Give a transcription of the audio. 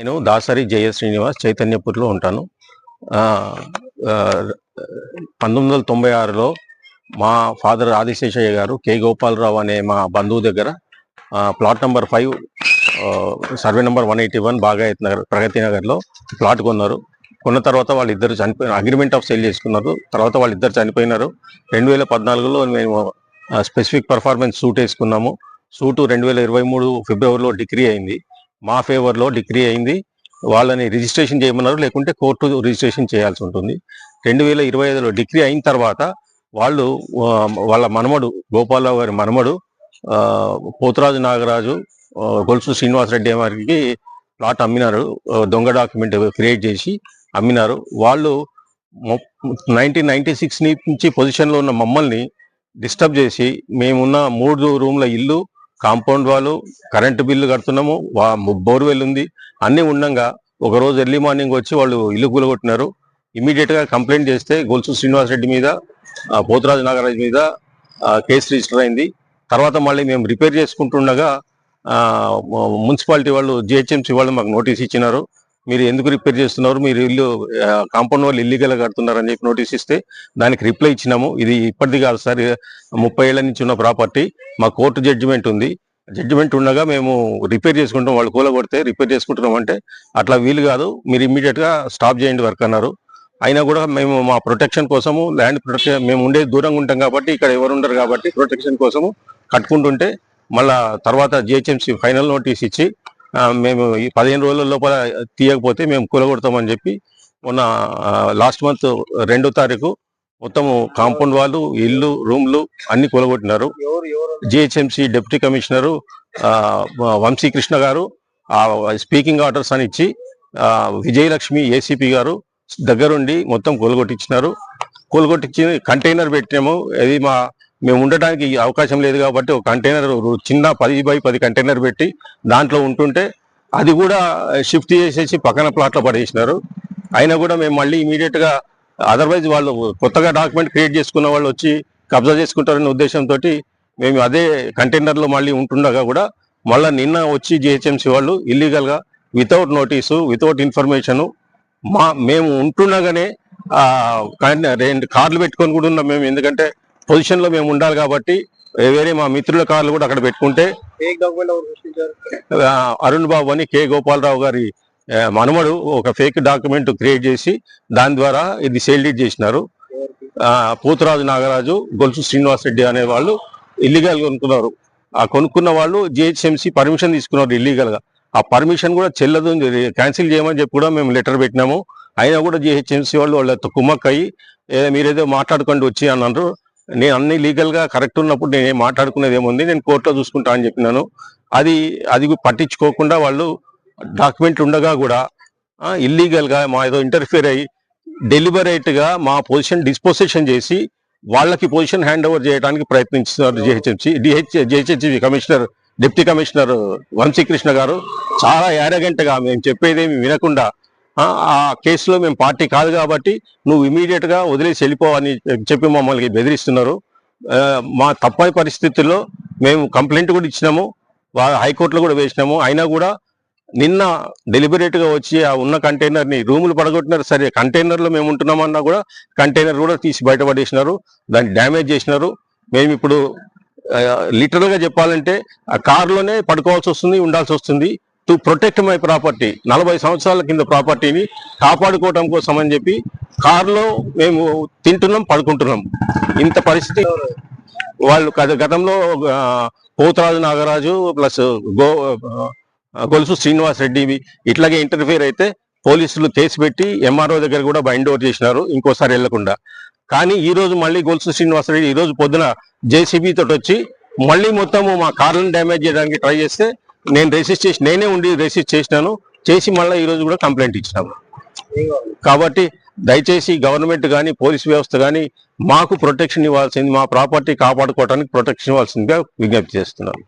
నేను దాసరి జయ శ్రీనివాస్ చైతన్యపూర్లో ఉంటాను. పంతొమ్మిది వందల తొంభై ఆరులో మా ఫాదర్ ఆదిశేషయ్య గారు కె గోపాలరావు అనే మా బంధువు దగ్గర plot number five survey number one eighty one Bagayat Nagar Pragathi నగర్లో ప్లాట్ కొన్నారు. కొన్న తర్వాత వాళ్ళిద్దరు చనిపోయిన అగ్రిమెంట్ ఆఫ్ సేల్ చేసుకున్నారు. తర్వాత వాళ్ళిద్దరు చనిపోయినారు. రెండు వేల పద్నాలుగులో మేము స్పెసిఫిక్ పర్ఫార్మెన్స్ సూట్ వేసుకున్నాము. సూటు రెండు వేల ఇరవై మూడు ఫిబ్రవరిలో డిగ్రీ అయింది. మా ఫేవర్లో డిగ్రీ అయింది. వాళ్ళని రిజిస్ట్రేషన్ చేయమన్నారు. లేకుంటే కోర్టు రిజిస్ట్రేషన్ చేయాల్సి ఉంటుంది. రెండు వేల ఇరవై ఐదులో డిగ్రీ అయిన తర్వాత వాళ్ళు వాళ్ళ మనమడు గోపాలరావు గారి మనమడు పోతురాజు నాగరాజు గొలుసు శ్రీనివాసరెడ్డి వారికి ప్లాట్ అమ్మినారు. దొంగ డాక్యుమెంట్ క్రియేట్ చేసి అమ్మినారు. వాళ్ళు నైన్టీన్ నైన్టీ సిక్స్ నుంచి పొజిషన్లో ఉన్న మమ్మల్ని డిస్టర్బ్ చేసి మేమున్న మూడు రూమ్ల ఇల్లు కాంపౌండ్ వాళ్ళు కరెంటు బిల్లు కడుతున్నాము వా- బోర్వెల్ ఉంది. అన్నీ ఉండంగా ఒక రోజు ఎర్లీ మార్నింగ్ వచ్చి వాళ్ళు ఇల్లు కూలగొట్టినారు. ఇమీడియట్గా కంప్లైంట్ చేస్తే గొలుసు శ్రీనివాస్ రెడ్డి మీద పోతురాజు నాగరాజు మీద కేసు రిజిస్టర్ అయింది. తర్వాత మళ్ళీ మేము రిపేర్ చేసుకుంటుండగా మున్సిపాలిటీ వాళ్ళు జిహెచ్ఎంసీ వాళ్ళు మాకు నోటీస్ ఇచ్చినారు. మీరు ఎందుకు రిపేర్ చేస్తున్నారు? మీరు ఇల్లు కాంపౌండ్ వాళ్ళు ఇల్లీగల్ కడుతున్నారు అని చెప్పి నోటీస్ ఇస్తే దానికి రిప్లై ఇచ్చినాము. ఇది ఇప్పటిది కాదు సార్. ముప్పై ఏళ్ళ నుంచి ఉన్న ప్రాపర్టీ మా కోర్టు జడ్జిమెంట్ ఉంది. జడ్జిమెంట్ ఉండగా మేము రిపేర్ చేసుకుంటాం. వాళ్ళు కూలగొడితే రిపేర్ చేసుకుంటున్నాం అంటే అట్లా వీలు కాదు. మీరు ఇమ్మీడియట్గా స్టాప్ చేయండి వర్క్ అన్నారు. అయినా కూడా మేము మా ప్రొటెక్షన్ కోసము ల్యాండ్ ప్రొటెక్షన్ మేము ఉండే దూరంగా ఉంటాం కాబట్టి ఇక్కడ ఎవరు ఉండరు కాబట్టి ప్రొటెక్షన్ కోసము కట్టుకుంటుంటే మళ్ళా తర్వాత జిహెచ్ఎంసీ ఫైనల్ నోటీస్ ఇచ్చి మేము ఈ పదిహేను రోజుల లోపల తీయకపోతే మేము కూలగొడతామని చెప్పి మొన్న లాస్ట్ మంత్ రెండో తారీఖు మొత్తము కాంపౌండ్ వాళ్ళు ఇల్లు రూమ్లు అన్ని కూలగొట్టినారు. జిహెచ్ఎంసి డిప్యూటీ కమిషనరు వంశీకృష్ణ గారు స్పీకింగ్ ఆర్డర్స్ అని ఇచ్చి విజయలక్ష్మి ఏసీపీ గారు దగ్గరుండి మొత్తం కూలగొట్టించినారు. కూలగొట్టించి కంటైనర్ పెట్టాము అది మా మేము ఉండటానికి అవకాశం లేదు కాబట్టి ఒక కంటైనర్ చిన్న పది బై పది కంటైనర్ పెట్టి దాంట్లో ఉంటుంటే అది కూడా షిఫ్ట్ చేసేసి పక్కన ప్లాట్లో పడేసినారు. అయినా కూడా మేము మళ్ళీ ఇమీడియట్గా అదర్వైజ్ వాళ్ళు కొత్తగా డాక్యుమెంట్ క్రియేట్ చేసుకున్న వాళ్ళు వచ్చి కబ్జా చేసుకుంటారనే ఉద్దేశంతో మేము అదే కంటైనర్లో మళ్ళీ ఉంటుండగా కూడా మళ్ళీ నిన్న వచ్చి జిహెచ్ఎంసీ వాళ్ళు ఇల్లీగల్గా వితౌట్ నోటీసు వితౌట్ ఇన్ఫర్మేషన్ మా మేము ఉంటుండగానే రెండు కార్లు పెట్టుకొని కూడా ఉన్నాం మేము. ఎందుకంటే పొజిషన్లో మేము ఉండాలి కాబట్టి వేరే మా మిత్రుల కార్లు కూడా అక్కడ పెట్టుకుంటే అరుణ్ బాబు అని కె గోపాలరావు గారి మనమడు ఒక ఫేక్ డాక్యుమెంట్ క్రియేట్ చేసి దాని ద్వారా ఇది సేల్ డీడ్ చేసినారు. పూతరాజు నాగరాజు గొలుసు శ్రీనివాస్ రెడ్డి అనే వాళ్ళు ఇల్లీగల్ కొనుక్కున్నారు. ఆ కొనుక్కున్న వాళ్ళు జిహెచ్ఎంసీ పర్మిషన్ తీసుకున్నారు ఇల్లీగల్గా. ఆ పర్మిషన్ కూడా చెల్లదు క్యాన్సిల్ చేయమని చెప్పి కూడా మేము లెటర్ పెట్టినాము. అయినా కూడా జిహెచ్ఎంసీ వాళ్ళు వాళ్ళతో కుమ్మక్ అయ్యి "ఏ, మీరేదో మాట్లాడుకోండి వచ్చి అన్నారు. నేను అన్ని లీగల్గా కరెక్ట్ ఉన్నప్పుడు నేను మాట్లాడుకునేది ఏముంది? నేను కోర్టులో చూసుకుంటా అని చెప్పినాను. అది అది పట్టించుకోకుండా వాళ్ళు డాక్యుమెంట్ ఉండగా కూడా ఇల్లీగల్గా మా ఏదో ఇంటర్ఫియర్ అయ్యి డెలిబరేట్గా మా పొజిషన్ డిస్పోజిషన్ చేసి వాళ్ళకి పొజిషన్ హ్యాండ్ ఓవర్ చేయడానికి ప్రయత్నిస్తున్నారు GHMC DH GHMC commissioner deputy commissioner Vamshikrishna గారు. చాలా యారగెంట్గా మేము చెప్పేదేమి వినకుండా ఆ, కేసులో మేము పార్టీ కాదు కాబట్టి నువ్వు ఇమీడియట్గా వదిలేసి వెళ్ళిపోవని చెప్పి మమ్మల్ని బెదిరిస్తున్నారు. మా తప్పని పరిస్థితుల్లో మేము కంప్లైంట్ కూడా ఇచ్చినాము. హైకోర్టులో కూడా వేసినాము. అయినా కూడా నిన్న డెలిబరేట్గా వచ్చి ఆ ఉన్న కంటైనర్ని రూములు పడగొట్టినారు. సరే కంటైనర్లో మేము ఉంటున్నామన్నా కూడా కంటైనర్ కూడా తీసి బయటపడేసినారు. దాన్ని డ్యామేజ్ చేసినారు. మేము ఇప్పుడు లిటరల్గా చెప్పాలంటే ఆ కారులోనే పడుకోవాల్సి వస్తుంది ఉండాల్సి వస్తుంది. టు ప్రొటెక్ట్ మై ప్రాపర్టీ నలభై సంవత్సరాల కింద ప్రాపర్టీని కాపాడుకోవడం కోసం అని చెప్పి కారులో మేము తింటున్నాం పడుకుంటున్నాం. ఇంత పరిస్థితి వాళ్ళు గతంలో పోతరాజు నాగరాజు ప్లస్ గో గొలుసు శ్రీనివాస్ రెడ్డి ఇట్లాగే ఇంటర్ఫియర్ అయితే పోలీసులు కేసు పెట్టి ఎంఆర్ఓ దగ్గర కూడా బైండ్ ఓవర్ చేసినారు ఇంకోసారి వెళ్ళకుండా కానీ ఈ రోజు మళ్ళీ గొలుసు శ్రీనివాస్ రెడ్డి ఈ రోజు పొద్దున జేసీబీ తోటి వచ్చి మళ్ళీ మొత్తము మా కార్లను డ్యామేజ్ చేయడానికి ట్రై చేస్తే నేను రెసిస్ట్ చేసి నేనే ఉండి రెసిస్ట్ చేసినాను చేసి మళ్ళీ ఈరోజు కూడా కంప్లైంట్ ఇచ్చినాము కాబట్టి దయచేసి గవర్నమెంట్ కానీ పోలీస్ వ్యవస్థ కానీ మాకు ప్రొటెక్షన్ ఇవ్వాల్సింది మా ప్రాపర్టీ కాపాడుకోవడానికి ప్రొటెక్షన్ ఇవ్వాల్సిందిగా విజ్ఞప్తి చేస్తున్నాను